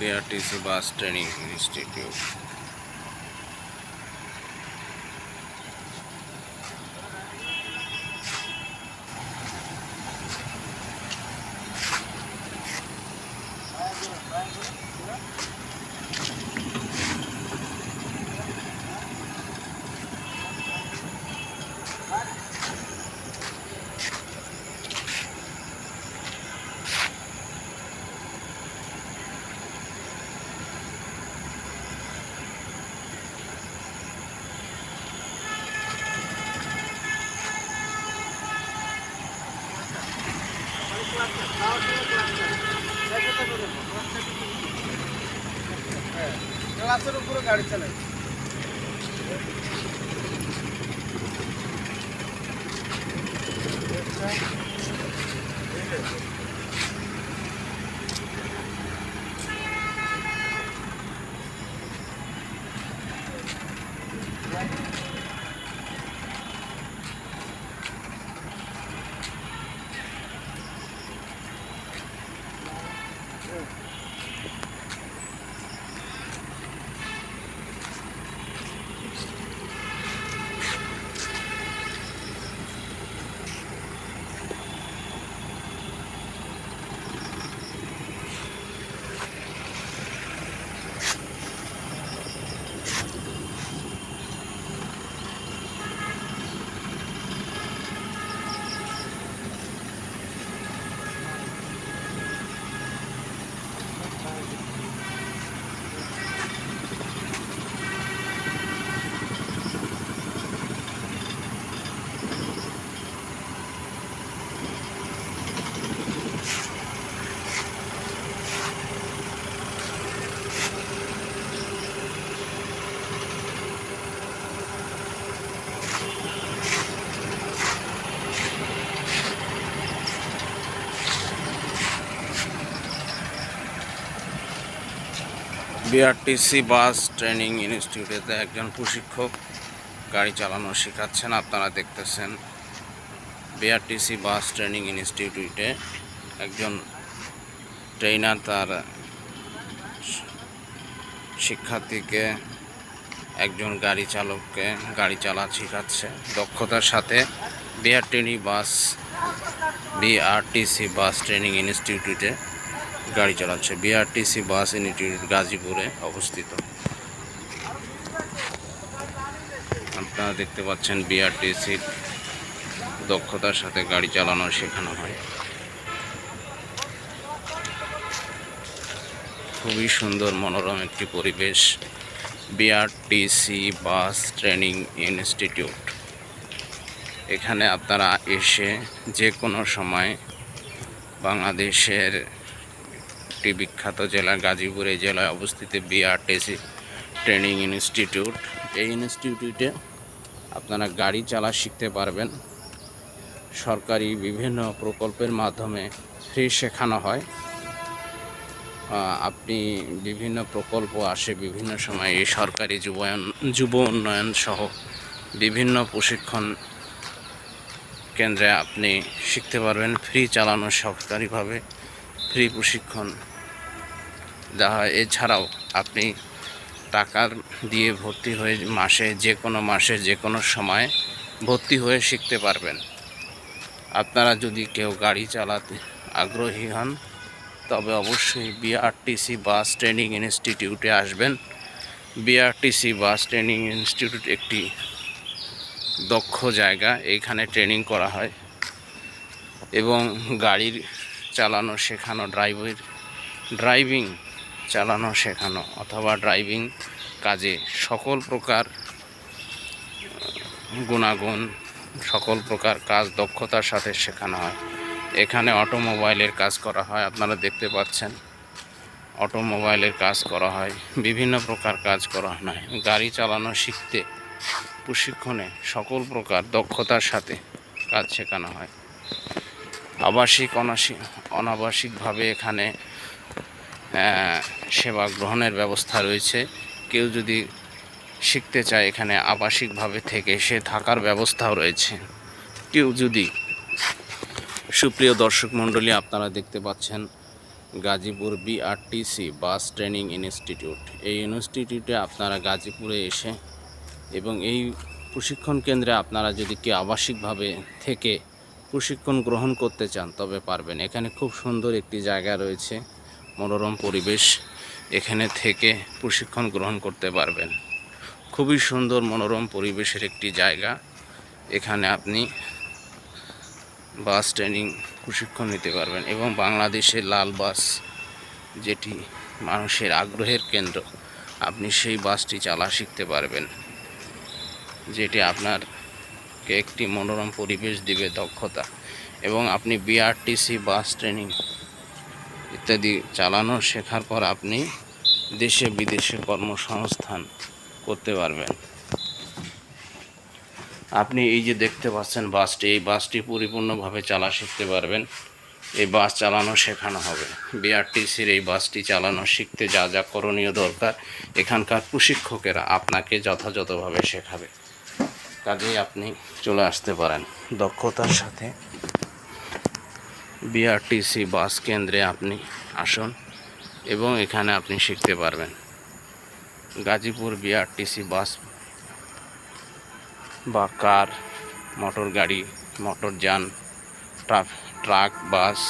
BRTC bus training institute উপরে গাড়ি চালাই বিআরটিসি বাস ট্রেনিং ইনস্টিটিউটেতে একজন প্রশিক্ষক গাড়ি চালানো শেখাচ্ছেন। আপনারা দেখতেছেন বিআরটিসি বাস ট্রেনিং ইনস্টিটিউটে একজন ট্রেনার তার শিক্ষার্থীকে, একজন গাড়ি চালককে গাড়ি চালা শেখাচ্ছে। দক্ষতার সাথে বিআরটিনি বাস বিআরটিসি বাস ট্রেনিং ইনস্টিটিউটে গাড়ি চালাচ্ছে। বিআরটিসি বাস ইনস্টিটিউট গাজীপুরে অবস্থিত। আপনারা দেখতে পাচ্ছেন বিআরটিসির দক্ষতার সাথে গাড়ি চালানো শেখানো হয়। খুবই সুন্দর, মনোরম একটি পরিবেশ। বিআরটিসি বাস ট্রেনিং ইনস্টিটিউট এখানে আপনারা এসে যে কোনো সময় বাংলাদেশের একটি বিখ্যাত জেলা গাজীপুরে জেলায় অবস্থিত বিআরটিসি ট্রেনিং ইনস্টিটিউট এই ইনস্টিটিউটে আপনারা গাড়ি চালা শিখতে পারবেন। সরকারি বিভিন্ন প্রকল্পের মাধ্যমে ফ্রি শেখানো হয়। আপনি বিভিন্ন প্রকল্প আসে বিভিন্ন সময় এই সরকারি যুবায়ন যুব উন্নয়ন সহ বিভিন্ন প্রশিক্ষণ কেন্দ্রে আপনি শিখতে পারবেন। ফ্রি চালানো সরকারিভাবে ফ্রি প্রশিক্ষণ। এছাড়াও আপনি টাকার দিয়ে ভর্তি হয়ে মাসে, যে কোনো মাসে, যে কোনো সময় ভর্তি হয়ে শিখতে পারবেন। আপনারা যদি কেউ গাড়ি চালাতে আগ্রহী হন, তবে অবশ্যই বিআরটিসি বাস ট্রেনিং ইনস্টিটিউটে আসবেন। বিআরটিসি বাস ট্রেনিং ইনস্টিটিউট একটি দক্ষ জায়গা এইখানে ট্রেনিং করা হয় এবং গাড়ির চালানো, শেখানো ড্রাইভার ড্রাইভিং চালানো শেখানো অথবা ড্রাইভিং কাজে সকল প্রকার গুণাগুণ, সকল প্রকার কাজ দক্ষতার সাথে শেখানো হয়। এখানে অটোমোবাইলের কাজ করা হয়, আপনারা দেখতে পাচ্ছেন। অটোমোবাইলের কাজ করা হয়, বিভিন্ন প্রকার কাজ করা হয়। গাড়ি চালানো শিখতে, প্রশিক্ষণে সকল প্রকার দক্ষতার সাথে কাজ শেখানো হয়। আবাসিক অনাবাসিকভাবে এখানে সেবা গ্রহণের ব্যবস্থা রয়েছে। কেউ যদি শিখতে চায় এখানে আবাসিকভাবে থেকে, সে থাকার ব্যবস্থাও রয়েছে। কেউ যদি সুপ্রিয় দর্শক মণ্ডলী, আপনারা দেখতে পাচ্ছেন Gazipur BRTC bus training institute এই ইনস্টিটিউটে আপনারা গাজীপুরে এসে এবং এই প্রশিক্ষণ কেন্দ্রে আপনারা যদি কেউ আবাসিকভাবে থেকে প্রশিক্ষণ গ্রহণ করতে চান, তবে পারবেন। এখানে খুব সুন্দর একটি জায়গা রয়েছে, মনোরম পরিবেশ। এখানে থেকে প্রশিক্ষণ গ্রহণ করতে পারবেন। খুবই সুন্দর মনোরম পরিবেশের একটি জায়গা। এখানে আপনি বাস ট্রেনিং প্রশিক্ষণ নিতে পারবেন এবং বাংলাদেশের লাল বাস, যেটি মানুষের আগ্রহের কেন্দ্র, আপনি সেই বাসটি চালা শিখতে পারবেন, যেটি আপনারকে একটি মনোরম পরিবেশ দিবে দক্ষতা। এবং আপনি বিআরটিসি বাস ট্রেনিং ইত্যাদি চালানো শেখার পর আপনি দেশে বিদেশে কর্মসংস্থান করতে পারবেন। আপনি এই যে দেখতে পাচ্ছেন বাসটি, এই বাসটি পরিপূর্ণভাবে চালা শিখতে পারবেন। এই বাস চালানো শেখানো হবে। বিআরটিসির এই বাসটি চালানো শিখতে যা যা করণীয় দরকার, এখানকার প্রশিক্ষকেরা আপনাকে যথাযথভাবে শেখাবে। কাজেই আপনি চলে আসতে পারেন দক্ষতার সাথে। বিআরটিসি বাস কেন্দ্রে আপনি আসুন এবং এখানে আপনি শিখতে পারবেন। গাজীপুর বিআরটিসি বাস বা কার, মোটর গাড়ি, মোটর যান ট্রাক, বাস,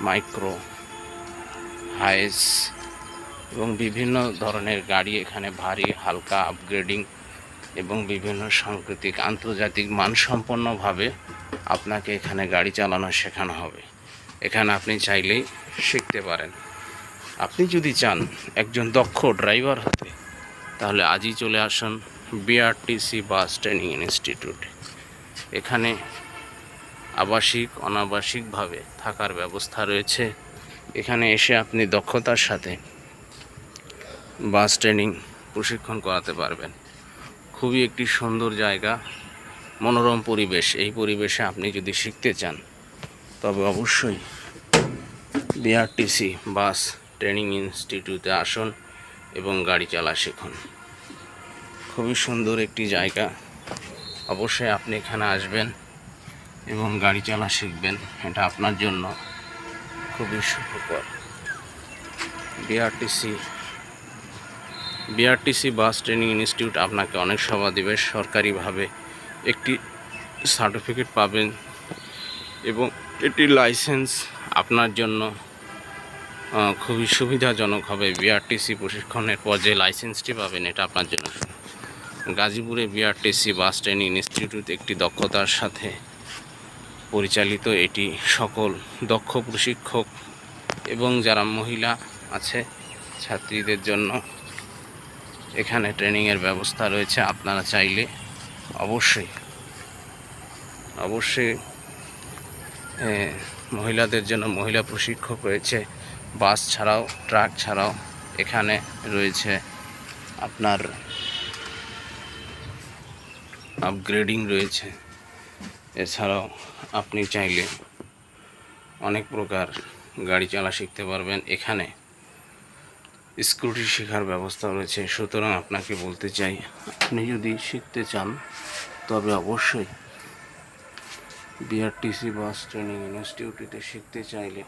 মাইক্রো, হাইস এবং বিভিন্ন ধরনের গাড়ি এখানে ভারী, হালকা আপগ্রেডিং এবং বিভিন্ন সাংস্কৃতিক, আন্তর্জাতিক মানসম্পন্নভাবে আপনাকে এখানে গাড়ি চালানো শেখানো হবে। এখানে আপনি চাইলেই শিখতে পারেন। আপনি যদি চান একজন দক্ষ ড্রাইভার হতে, তাহলে আজই চলে আসুন বিআরটিসি বাস ট্রেনিং ইনস্টিটিউট। এখানে আবাসিক, অনাবাসিকভাবে থাকার ব্যবস্থা রয়েছে। এখানে এসে আপনি দক্ষতার সাথে বাস ট্রেনিং প্রশিক্ষণ করাতে পারবেন। খুবই একটি সুন্দর জায়গা, মনোরম পরিবেশ। এই পরিবেশে আপনি যদি শিখতে চান, তবে অবশ্যই বিআরটিসি বাস ট্রেনিং ইনস্টিটিউটে আসুন এবং গাড়ি চালা শিখুন। খুবই সুন্দর একটি জায়গা। অবশ্যই আপনি এখানে আসবেন এবং গাড়ি চালা শিখবেন। এটা আপনার জন্য খুবই সুখকর। BRTC BRTC bus training institute আপনাকে অনেক সেবা দেবে, সরকারিভাবে একটি সার্টিফিকেট পাবেন এবং এটি লাইসেন্স আপনার জন্য খুবই সুবিধাজনক হবে। বিআরটিসি প্রশিক্ষণের পর যে লাইসেন্সটি পাবেন, এটা আপনার জন্য। গাজীপুরে বিআরটিসি বাস ট্রেনিং ইনস্টিটিউট একটি দক্ষতার সাথে পরিচালিত। এটি সকল দক্ষ প্রশিক্ষক এবং যারা মহিলা আছে, ছাত্রীদের জন্য এখানে ট্রেনিংয়ের ব্যবস্থা রয়েছে আপনারা চাইলে। অবশ্যই। অবশ্যই মহিলাদের জন্য মহিলা প্রশিক্ষক রয়েছে। বাস ছাড়াও, ট্রাক ছাড়াও এখানে রয়েছে আপনার আপগ্রেডিং রয়েছে। এছাড়াও আপনি চাইলে অনেক প্রকার গাড়ি চালা শিখতে পারবেন এখানে। স্কুটি শেখার ব্যবস্থা রয়েছে। সুতরাং আপনাকে বলতে চাই, আপনি যদি শিখতে চান, তবে অবশ্যই বিআরটিসি বাস ট্রেনিং ইনস্টিটিউটে শিখতে চাইলে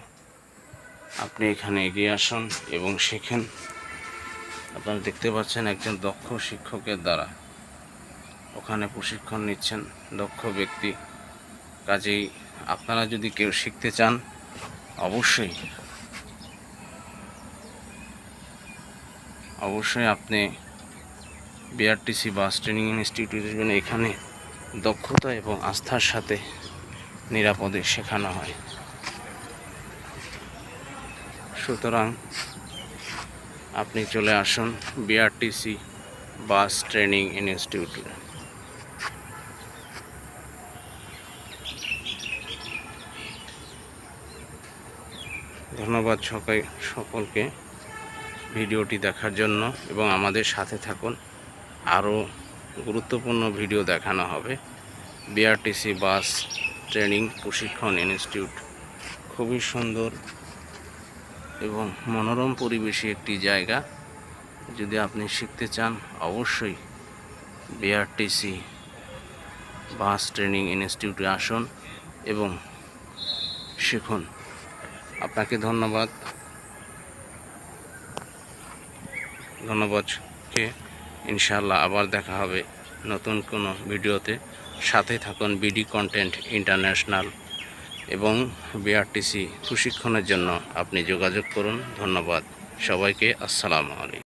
আপনি এখানে এগিয়ে আসুন এবং শেখেন। আপনারা দেখতে পাচ্ছেন একজন দক্ষ শিক্ষকের দ্বারা ওখানে প্রশিক্ষণ নিচ্ছেন দক্ষ ব্যক্তি। কাজেই আপনারা যদি কেউ শিখতে চান, অবশ্যই অবশ্যই আপনি বিআরটিসি বাস ট্রেনিং ইনস্টিটিউটের জন্য এখানে দক্ষতা এবং আস্থার সাথে নিরাপদে শেখানো হয়। সুতরাং আপনি চলে আসুন বিআরটিসি বাস ট্রেনিং ইনস্টিটিউটে। ধন্যবাদ সকাই সকলকে। ভিডিওটি দেখার জন্য এবং আমাদের সাথে থাকুন। আরও গুরুত্বপূর্ণ ভিডিও দেখানো হবে। বিআরটিসি বাস ট্রেনিং প্রশিক্ষণ ইনস্টিটিউট। খুবই সুন্দর এবং মনোরম পরিবেশে একটি জায়গা। যদি আপনি শিখতে চান, অবশ্যই বিআরটিসি বাস ট্রেনিং ইনস্টিটিউটে আসুন এবং শিখুন। আপনাকে ধন্যবাদ। ধন্যবাদকে ইনশাল্লাহ আবার দেখা হবে নতুন কোনো ভিডিওতে। সাথে থাকুন বিডি কন্টেন্ট ইন্টারন্যাশনাল এবং বিআরটিসি প্রশিক্ষণের জন্য আপনি যোগাযোগ করুন। ধন্যবাদ। সবাইকে আসসালামু আলাইকুম।